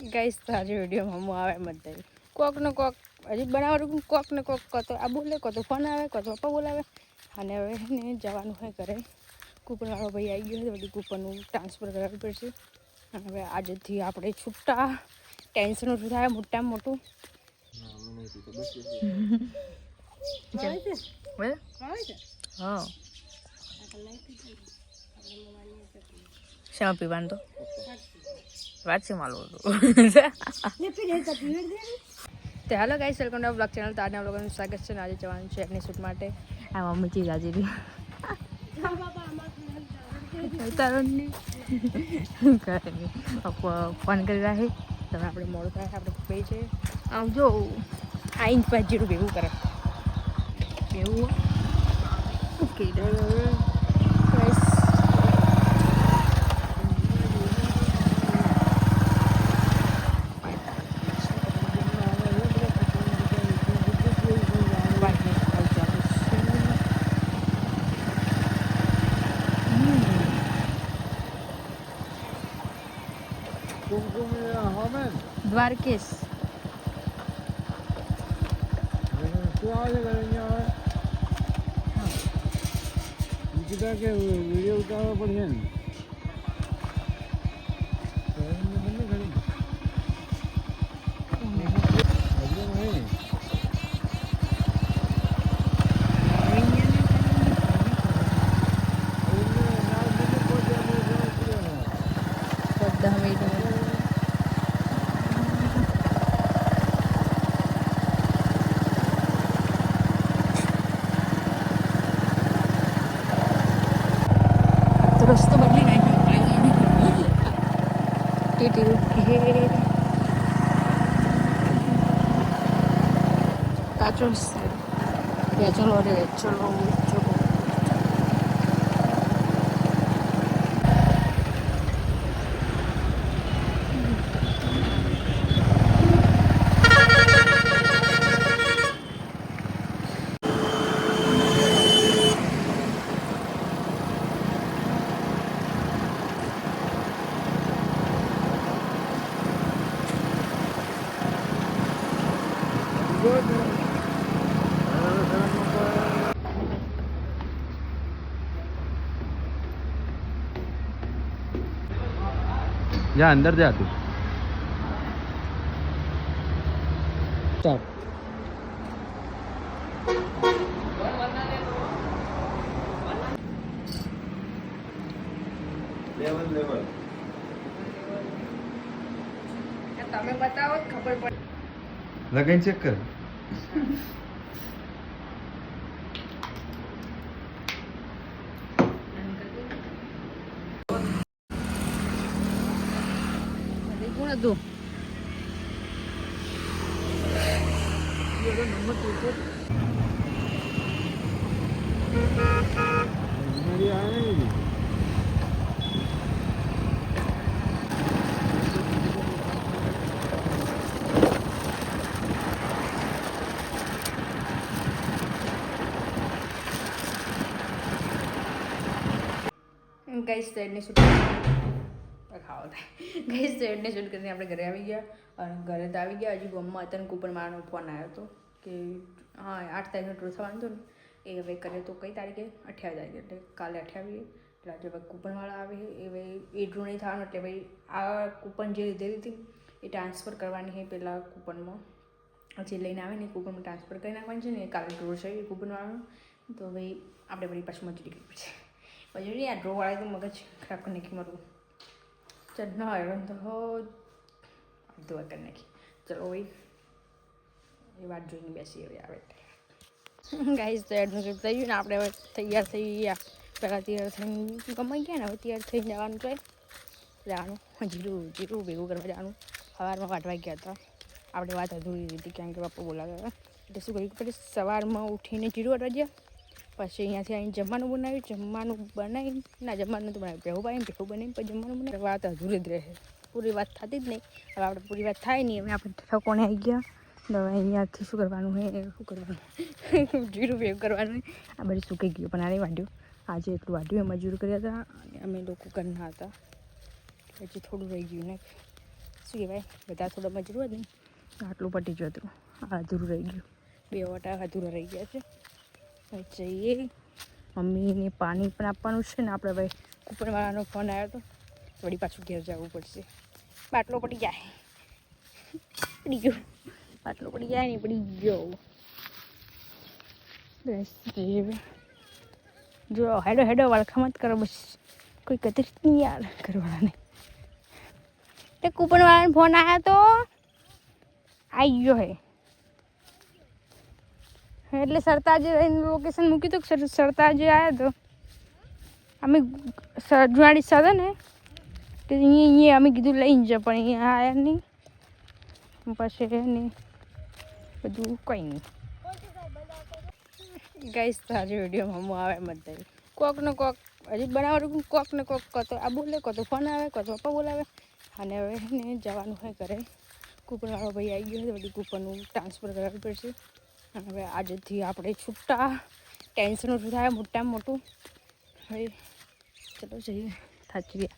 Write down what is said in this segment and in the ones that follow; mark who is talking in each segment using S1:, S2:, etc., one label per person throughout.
S1: Guys તારી વિડીયોમાં હું આવે દઈ કોક ને કોક, હજી બનાવવાનું કોક ને કોક કતો આ બોલે, કતો ફોન આવે, કતો પપ્પા બોલાવે. અને હવે એને જવાનું હોય ઘરે. કૂપનવાળો ભાઈ આવી ગયો બધી કૂપનનું ટ્રાન્સફર કરાવવું પડશે. અને હવે આજથી આપણે છૂટા. ટેન્શન ઓછું થાય, મોટામાં મોટું. હા. શા પીવાનું તો? વાત છે માલું તો hello guys welcome to blog channel તો આજના બ્લોગનું સ્વાગત છે આજે જવાનું છે એની શૂટ માટે. આ મમ્મી ચીજ આજે બી ફોન કરી રહ્યા છે તમે આપણે મોડું થાય આપણે પપ્પાઈ છે આમ જો આ ઇંચ પાંચ જીરું ભેગું કરે. એવું ઓકે દ્વારકેશ
S2: વીડિયો ઉતારવા પડશે ને
S1: બધા મીઠું તો 까줬어요. 예전 오래 예절로 ચલો ચલો
S2: જા અંદર જા તું
S1: તમે બતાવો જ ખબર પડે
S2: લગાઈ ચેક કર
S1: કોણ હતું ગઈ સાઈડની શૂટ થાય ગઈ સાઈડની શૂટ કરીને આપણે ઘરે આવી ગયા અને ઘરે તો આવી ગયા. હજી ગમમાં અત્યારે કુપર મારાનો ફોન આવ્યો હતો કે હા, આઠ તારીખનો ટૂર થવાનું હતું ને. એ હવે કરે તો કઈ તારીખે? અઠ્યાવીસ તારીખે. એટલે કાલે અઠ્યાવીસ એટલે આજે હવે કૂપનવાળા આવે. એ હવે એ ડ્રો નહીં થવાનું. એટલે ભાઈ આ કૂપન જે લીધેલી હતી એ ટ્રાન્સફર કરવાની છે પહેલાં કૂપનમાં. જે લઈને આવે ને કૂપનમાં ટ્રાન્સફર કરી નાખવાની છે ને કાલે ડ્રો છે એ કૂપનવાળાનો. તો ભાઈ, આપણે વળી પાછું મજૂરી કરવી પડશે. મજૂરી? આ ડ્રોવાળા તો મગજ ખરાબ કરી નાખી ચાલ ના હેરાન તો હો દુઆ કરી નાખી ચલો એ વાત જોઈને બેસી હવે આવે ગાઈઝ તો એડમિશન થઈ ગયું ને આપણે હવે તૈયાર થઈ ગયા પહેલાં તૈયાર થઈને ગમાઈ ગયા ને હવે તૈયાર થઈને જવાનું છે જવાનું જીરું જીરું ભેગું કરવા જવાનું સવારમાં વાટવા ગયા હતા આપણે વાત અધૂરી હતી કારણ કે બાપા બોલાવ્યા એટલે શું કહ્યું પછી સવારમાં ઉઠીને જીરું વાટવા ગયા પછી અહીંયાથી આવીને જમવાનું બનાવ્યું. જમવાનું બનાવી ના, જમવાનું તો બનાવ્યું ભેહું પાડીને ભેહું બનાવીને પછી જમવાનું બનાવ્યું. વાત અધૂરી જ રહે. પૂરી વાત થતી જ નહીં. હવે આપણે પૂરી વાત થાય નહીં. હવે આપણે ઠકોણે આવી ગયા? હવે અહીંયાથી શું કરવાનું હોય શું કરવાનું? જીરું ભેગ કરવાનું આ બધું સુકાઈ ગયું, પણ આ નહીં વાઢ્યું. આજે એટલું વાઢ્યું, એમાં મજૂર કર્યા હતા અને અમે લોકો ઘરના હતા. પછી થોડું રહી ગયું ને. શું કહેવાય? બધા થોડા મજરું હતું ને આટલું પટી હતું આ અધૂરું રહી ગયું. બે વટા અધૂરા રહી ગયા છે. જઈએ. મમ્મીને પાણી પણ આપવાનું છે ને આપણે ભાઈ કૂપનવાળાનો ફોન આવ્યો હતો વળી પાછું ઘેર જવું પડશે. બાટલો પડી જાય. પડી ગયો. બાટલો પડી જાય ને પડી ગયો. બસ જો, હેડો હેડો વાળખામાં મત કરો બસ. કોઈ કદર નહીં યાર ઘરવાળાને. તે કૂપનવાળાનો ફોન આવ્યો તો આવી ગયો હે. એટલે સરતાજે લોકેશન મૂક્યું હતું સર- સરતાજે આવ્યો તો. અમે જુવાડી સર ને તે અહીંયા અહીંયા અમે કીધું લઈને જ પણ અહીંયા આવ્યા નહીં. પછી નહીં બધું કંઈ નહીં. ગાઈસ તો આજે વિડીયોમાં હું આવે મત દઈ. કોક ને કોક હજી બનાવવાનું કોક ને કોક કતો આ બોલે કતો ફોન આવે કતો પપ્પા બોલાવે. અને હવે ને જવાનું હોય ઘરે. કૂપનવાળો ભાઈ આવી ગયો છે બધી કૂપનનું ટ્રાન્સફર કરાવવું પડશે. હવે આજથી આપણે છૂટા ટેન્શન ઓછું થાય? મોટામાં મોટું. હવે ચલો જઈએ. થાચી ગયા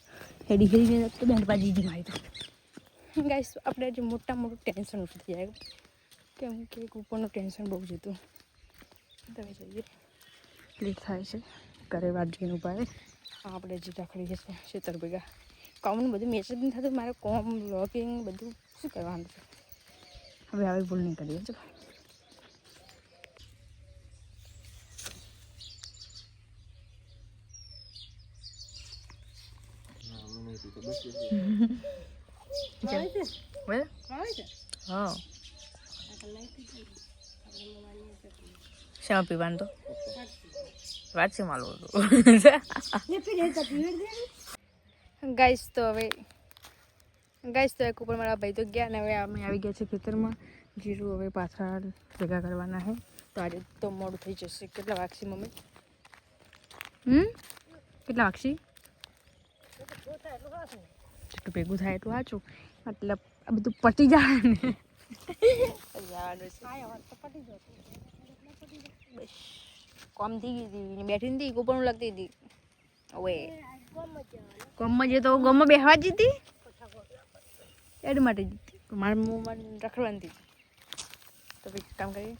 S1: હેડી હેડીને તો બેન બાજી દી મારી ગાઈસ આપણે આજે મોટા મોટું ટેન્શન ઓછું થઈ જાય કેમ કે કૂપનનું ટેન્શન બહુ જ હતું. તમે જોઈએ. લેટ થાય છે. ઘરે વાત જોઈને ઊભા આપણે જે રખડી છે. છેતર ભેગા. કોમનું બધું મેસેજ નહીં થતું. મારે કોમ લોગિંગ બધું શું કરવાનું છે? હવે આવી ભૂલ નહીં કરીએ. ચલો. શેમાં પીવાનું તો છે માલું હતું ગાઈસ, તો હવે ગાઈસ, તો એક ઉપર મારા ભાઈ તો ગયા ને હવે અમે આવી ગયા છે ખેતરમાં. જીરું હવે પાછા ભેગા કરવાના છે. તો આજે તો મોડું થઈ જશે. કેટલા વાગશે, મમ્મી? હમ? કેટલા વાગશે? જેટલું ભેગું થાય એટલું સાચું. મતલબ આ બધું પટી જાય ને બસ. કોમ થઈ ગઈ હતી. બેઠી હતી કૂપણ લગતી હતી. હવે કોમમાં જે તો ગમમાં બેહવા જીતી? એડ માટે જીતી. મારા મોંમાં રખડવાની હતી. તો પછી કામ કરીએ.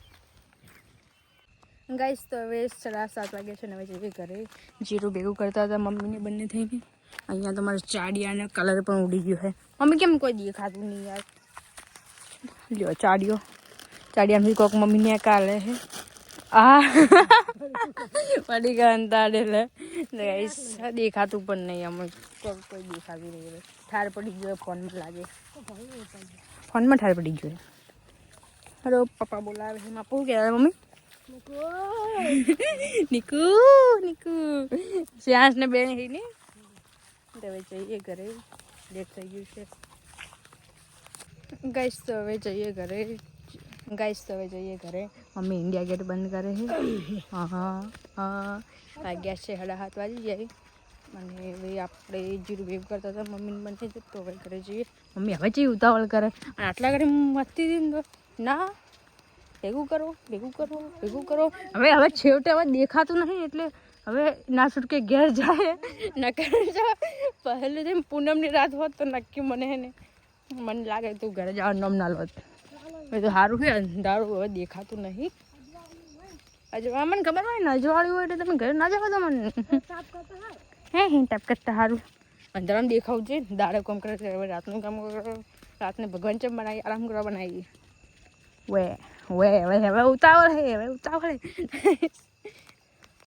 S1: ગાઈસ તો હવે સાડા સાત વાગે છે ને હવે જઈએ ઘરે. જીરું ભેગું કરતા હતા મમ્મીને બંને થઈને અહીંયા તો મારે ચાડિયાને કલર પણ ઉડી ગયો છે. મમ્મી કેમ કોઈ દી ખાતું નહીં યાર? લ્યો ચાડિયો. ચાડિયામાંથી કોક મમ્મીને કાલે છે. આ. પડી ગયા અંતાડે લે ગાઈસ દેખાતું પણ નહીં અમે કોઈ કોઈ દેખાતું નહીં ઠાર પડી ગયો ફોનમાં લાગે. ફોનમાં ઠાર પડી ગયો. હલો પપ્પા બોલાવે છે. માપુ કહેવાય મમ્મી? નિકુ નિકુ શ્યાસ ને બેન હી ને? હવે જઈએ ઘરે. લેટ થઈ ગયું છે. ગાઈસ તો હવે જઈએ ઘરે. ગાઈસ તો હવે જઈએ ઘરે. મમ્મી ઇન્ડિયા ગેટ બંધ કરે છે. હા હા. હા વાગ્યા છે સાડા સાત વાગી જાય. અને હવે આપણે જીરું વેવ કરતા હતા. મમ્મીને બંધ થઈ તો હવે ઘરે જઈએ. મમ્મી હવે જઈ ઉતાવળ કરે. અને આટલા ઘરે મસ્તી હતી તો ના. ભેગું કરો ભેગું કરો ભેગું કરો. હવે હવે છેવટે હવે દેખાતું નહીં એટલે હવે ના છૂટકે ઘેર જાય. ના ઘરે જાય. પહેલે જેમ પૂનમની રાત હોત તો નક્કી મને હે મને લાગે તું ઘરે જવાનું નમ ના લોત તો સારું છે અંધારું હવે દેખાતું નહીં. અજવા, મને ખબર હોય ને, અજવાળ્યું હોય એટલે તમે ઘરે ના જવા દો મને. હે હે ટાઈપ કરતા સારું અંધારામાં દેખાવું છે દાડે કામ કરે હવે રાતનું કામ કરો, રાતને ભગવાન ચમ બનાવી, આરામ કરવા બનાવી. વે વે હવે હવે ઉતાવળ હે, હવે ઉતાવળ હે.